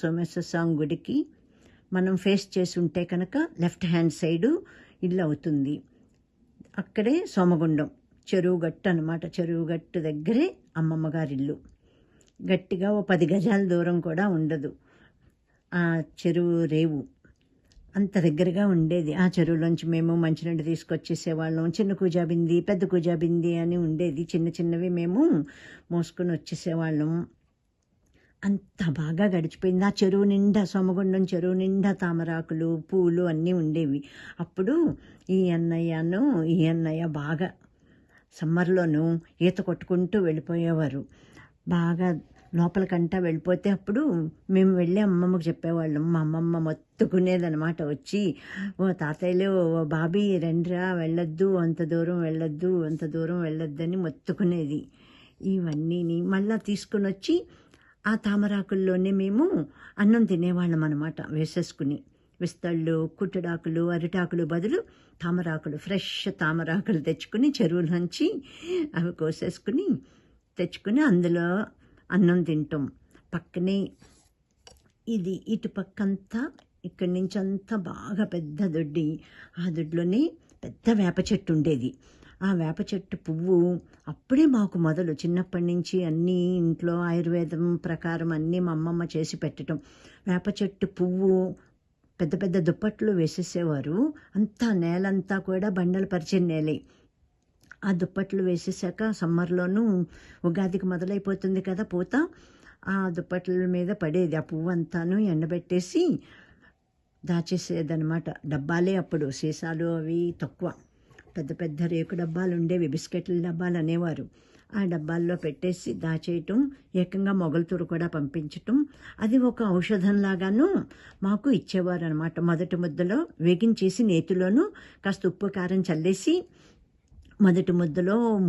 సోమేశ్వర స్వామి గుడికి మనం ఫేస్ చేసి ఉంటే కనుక లెఫ్ట్ హ్యాండ్ సైడు ఇల్లు అవుతుంది. అక్కడే సోమగుండం చెరువు గట్టు అనమాట చెరువు గట్టు దగ్గరే అమ్మమ్మ గారిల్లు గట్టిగా ఓ పది గజాల దూరం కూడా ఉండదు. ఆ చెరువు రేవు. అంత దగ్గరగా ఉండేది. ఆ చెరువులోంచి మేము మంచినీళ్ళు తీసుకొచ్చేసేవాళ్ళం చిన్న కూజాబింది పెద్ద కూజాబింది అని ఉండేది. చిన్న చిన్నవి మేము మోసుకొని వచ్చేసేవాళ్ళం అంత బాగా గడిచిపోయింది. ఆ చెరువు నిండా సొమగుండం చెరువు నిండా తామరాకులు పూలు అన్నీ ఉండేవి. అప్పుడు ఈ అన్నయ్యను ఈ అన్నయ్య బాగా సమ్మర్లోనూ ఈత కొట్టుకుంటూ వెళ్ళిపోయేవారు. బాగా లోపలికంటా వెళ్ళిపోతే అప్పుడు మేము వెళ్ళి అమ్మమ్మకు చెప్పేవాళ్ళం. మా అమ్మమ్మ మొత్తుకునేదనమాట వచ్చి ఓ తాతయ్యలు ఓ బాబీ రండిరా వెళ్ళొద్దు అంత దూరం వెళ్ళొద్దు అంత దూరం వెళ్ళొద్దని మొత్తుకునేది. ఇవన్నీని మళ్ళీ తీసుకుని వచ్చి ఆ తామరాకుల్లోనే మేము అన్నం తినేవాళ్ళం అనమాట వేసేసుకుని విస్తళ్ళు కుట్టడాకులు అరిటాకులు బదులు తామరాకులు ఫ్రెష్ తామరాకులు తెచ్చుకుని చెరువు నుంచి అవి కోసేసుకుని తెచ్చుకుని అందులో అన్నం తింటాం. పక్కనే ఇది ఇటు పక్కంతా ఇక్కడి నుంచి అంతా బాగా పెద్ద దొడ్డి. ఆ దొడ్లోనే పెద్ద వేప చెట్టు ఉండేది. ఆ వేప చెట్టు పువ్వు అప్పుడే మాకు మొదలు. చిన్నప్పటి నుంచి అన్నీ ఇంట్లో ఆయుర్వేదం ప్రకారం అన్నీ మా అమ్మమ్మ చేసి పెట్టడం వేప చెట్టు పువ్వు పెద్ద పెద్ద దుప్పట్లు వేసేసేవారు. అంతా నేలంతా కూడా బండలు పరిచిన నేలే. ఆ దుప్పట్లు వేసేసాక సమ్మర్లోనూ ఉగాదికి మొదలైపోతుంది కదా పూత. ఆ దుప్పట్ల మీద పడేది ఆ పువ్వు అంతాను ఎండబెట్టేసి దాచేసేదనమాట డబ్బాలే అప్పుడు సీసాలు అవి తక్కువ. పెద్ద పెద్ద రేకు డబ్బాలు ఉండేవి బిస్కెట్ల డబ్బాలు అనేవారు. ఆ డబ్బాల్లో పెట్టేసి దాచేయటం ఏకంగా మొగలుతురు కూడా పంపించటం. అది ఒక ఔషధంలాగాను మాకు ఇచ్చేవారు అనమాట మొదటి ముద్దలో వేగించేసి నేతిలోనూ కాస్త ఉప్పు కారం చల్లేసి మొదటి ముద్దలో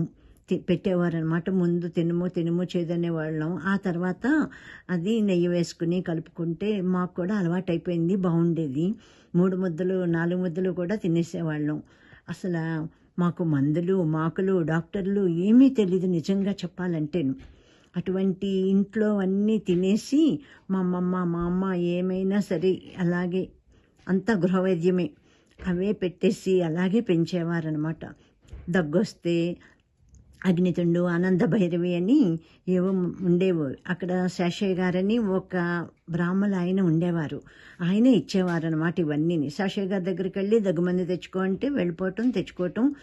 తి- పెట్టేవారనమాట ముందు తినుము తినుము చేదనే వాళ్ళం ఆ తర్వాత అది నెయ్యి వేసుకుని కలుపుకుంటే మాకు కూడా అలవాటైపోయింది బాగుండేది మూడు ముద్దలు నాలుగు ముద్దలు కూడా తినేసేవాళ్ళం. అసలు మాకు మందులు మాకులు డాక్టర్లు ఏమీ తెలీదు నిజంగా చెప్పాలంటేను. అటువంటి ఇంట్లో అన్నీ తినేసి మా అమ్మమ్మ మా అమ్మ ఏమైనా సరే అలాగే అంతా గృహవైద్యమే. అవే పెట్టేసి అలాగే పెంచేవారనమాట దగ్గొస్తే అగ్నితుండు ఆనంద భైరవి అని ఏవో ఉండేవారు అక్కడ శాషయ్య గారని ఒక బ్రాహ్మణులు ఆయన ఉండేవారు. ఆయన ఇచ్చేవారనమాట ఇవన్నీ శాషయ్య గారి దగ్గరికి వెళ్ళి దగ్గుమంది తెచ్చుకో అంటే వెళ్ళిపోవటం తెచ్చుకోవటం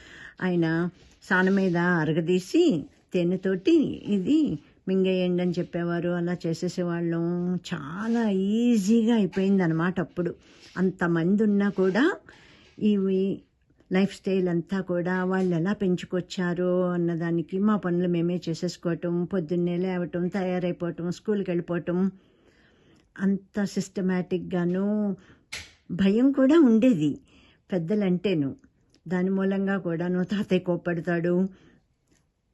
ఆయన సాన మీద అరగదీసి తేనెతోటి ఇది మింగేయండి అని చెప్పేవారు. అలా చేసేసేవాళ్ళం. చాలా ఈజీగా అయిపోయింది అనమాట అప్పుడు. అంతమంది ఉన్నా కూడా ఇవి లైఫ్ స్టైల్ అంతా కూడా వాళ్ళు ఎలా పెంచుకొచ్చారు అన్నదానికి మా పనులు మేమే చేసేసుకోవటం పొద్దున్నే లేవటం తయారైపోవటం స్కూల్కి వెళ్ళిపోవటం. అంత సిస్టమేటిక్గాను భయం కూడా ఉండేది పెద్దలంటేను. దాని మూలంగా కూడాను తాతయ్య కోప్పడతాడు.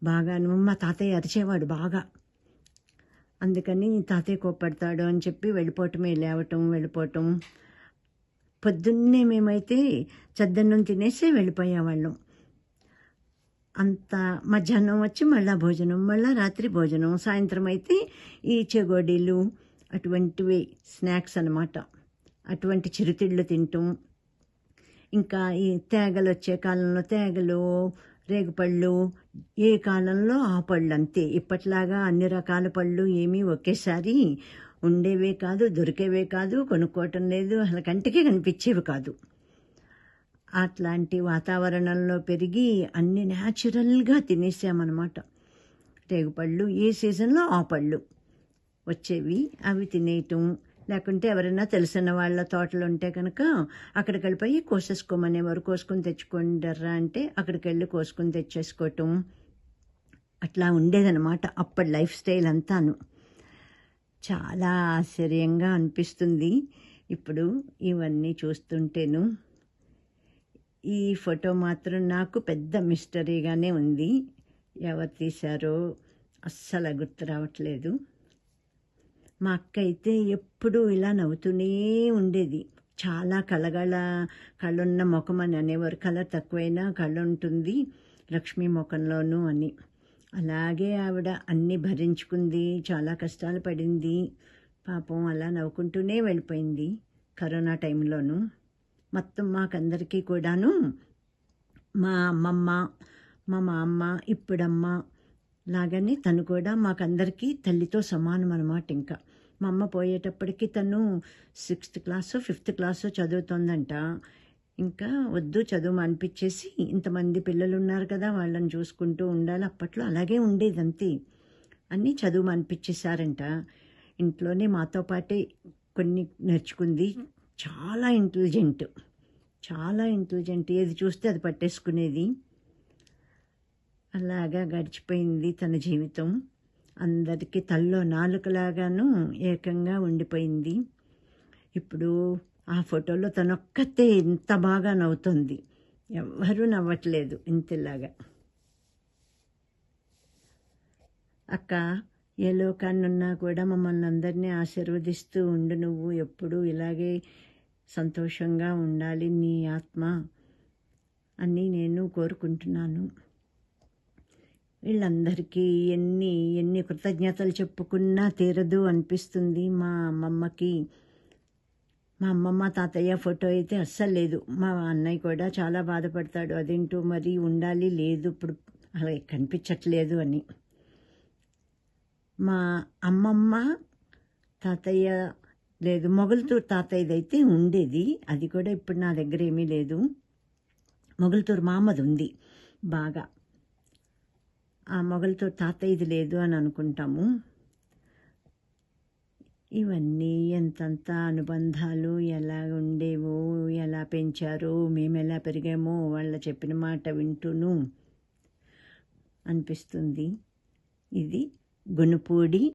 బాగాను మా తాతయ్య అరిచేవాడు బాగా. అందుకని తాతయ్య కోప్పడతాడు అని చెప్పి వెళ్ళిపోవటమే లేవటం వెళ్ళిపోవటం. పొద్దున్నే మేమైతే చద్దన్నం తినేసి వెళ్ళిపోయేవాళ్ళం. అంత మధ్యాహ్నం వచ్చి మళ్ళా భోజనం మళ్ళా రాత్రి భోజనం సాయంత్రం అయితే ఈ చెగోడీలు అటువంటివి స్నాక్స్ అన్నమాట. అటువంటి చిరుతిళ్ళు తింటాం. ఇంకా ఈ తేగలు వచ్చే కాలంలో తేగలు రేగుపళ్ళు ఏ కాలంలో ఆ పళ్ళు అంతే. ఇప్పట్లాగా అన్ని రకాల పళ్ళు ఏమీ ఒకేసారి ఉండేవే కాదు దొరికేవే కాదు కొనుక్కోవటం లేదు అసలు కంటికి కనిపించేవి కాదు. అట్లాంటి వాతావరణంలో పెరిగి అన్ని న్యాచురల్గా తినేసామన్నమాట. రేగుపళ్ళు ఏ సీజన్లో ఆ పళ్ళు. వచ్చేవి అవి తినేయటం. లేకుంటే ఎవరైనా తెలిసిన వాళ్ళ తోటలు ఉంటే కనుక అక్కడికి వెళ్ళిపోయి కోసేసుకోమనేవారు కోసుకొని తెచ్చుకుంటారా అంటే అక్కడికి వెళ్ళి కోసుకొని తెచ్చేసుకోవటం. అట్లా ఉండేదన్నమాట అప్పటి లైఫ్ స్టైల్ అంతాను. చాలా ఆశ్చర్యంగా అనిపిస్తుంది. ఇప్పుడు ఇవన్నీ చూస్తుంటేను ఈ ఫోటో మాత్రం నాకు పెద్ద మిస్టరీగానే ఉంది. ఎవరు తీశారో అస్సలు గుర్తు రావట్లేదు. మా అక్క అయితే ఎప్పుడూ ఇలా నవ్వుతూనే ఉండేది. చాలా కళగళ కళ్ళున్న ముఖం అని అనేవారు. కలర్ తక్కువైనా కళ్ళు ఉంటుంది లక్ష్మీ ముఖంలోనూ అని. అలాగే ఆవిడ అన్నీ భరించుకుంది చాలా కష్టాలు పడింది. పాపం అలా నవ్వుకుంటూనే వెళ్ళిపోయింది కరోనా టైంలోనూ. మొత్తం మాకందరికీ కూడాను మా అమ్మమ్మ మా మామ ఇప్పుడమ్మ లాగానే తను కూడా మాకందరికీ తల్లితో సమానం అనమాట ఇంకా. మా అమ్మ పోయేటప్పటికి తను సిక్స్త్ క్లాసు ఫిఫ్త్ క్లాసు చదువుతోందంట. ఇంకా వద్దు చదువు అనిపించేసి ఇంతమంది పిల్లలు ఉన్నారు కదా వాళ్ళని చూసుకుంటూ ఉండాలి. అప్పట్లో అలాగే ఉండేది అంతే అన్నీ చదువు అనిపించేశారంట ఇంట్లోనే మాతో పాటే కొన్ని నేర్చుకుంది. చాలా ఇంటెలిజెంట్. చాలా ఇంటెలిజెంట్. ఏది చూస్తే అది పట్టేసుకునేది. అలాగా గడిచిపోయింది తన జీవితం. అందరికీ తల్లో నాలుకలాగాను ఏకంగా ఉండిపోయింది. ఇప్పుడు ఆ ఫోటోలో తనొక్కతే ఇంత బాగా నవ్వుతుంది. ఎవ్వరూ నవ్వట్లేదు ఇంతలాగా. అక్క ఏ లోకాన్నున్నా కూడా మమ్మల్ని అందరినీ ఆశీర్వదిస్తూ ఉండు నువ్వు ఎప్పుడూ ఇలాగే సంతోషంగా ఉండాలి నీ ఆత్మ అని నేను కోరుకుంటున్నాను. వీళ్ళందరికీ ఎన్ని ఎన్ని కృతజ్ఞతలు చెప్పుకున్నా తీరదు అనిపిస్తుంది మా అమ్మమ్మకి. మా అమ్మమ్మ తాతయ్య ఫోటో అయితే అస్సలు లేదు. మా అన్నయ్య కూడా చాలా బాధపడతాడు. అదేంటో మరి ఉండాలి లేదు ఇప్పుడు అలా కనిపించట్లేదు అని. మా అమ్మమ్మ తాతయ్య లేదు మొగల్తూరు తాతయ్యదైతే ఉండేది. అది కూడా ఇప్పుడు నా దగ్గర ఏమీ లేదు. మొగల్తూరు మామది ఉంది బాగా. ఆ మొగల్తూరు తాతయ్యది లేదు అని అనుకుంటాము. ఇవన్నీ ఎంతంత అనుబంధాలు ఎలా ఉండేవో ఎలా పెంచారో మేము ఎలా పెరిగామో వాళ్ళ చెప్పిన మాట వింటూను అనిపిస్తుంది. ఇది గునుపూడి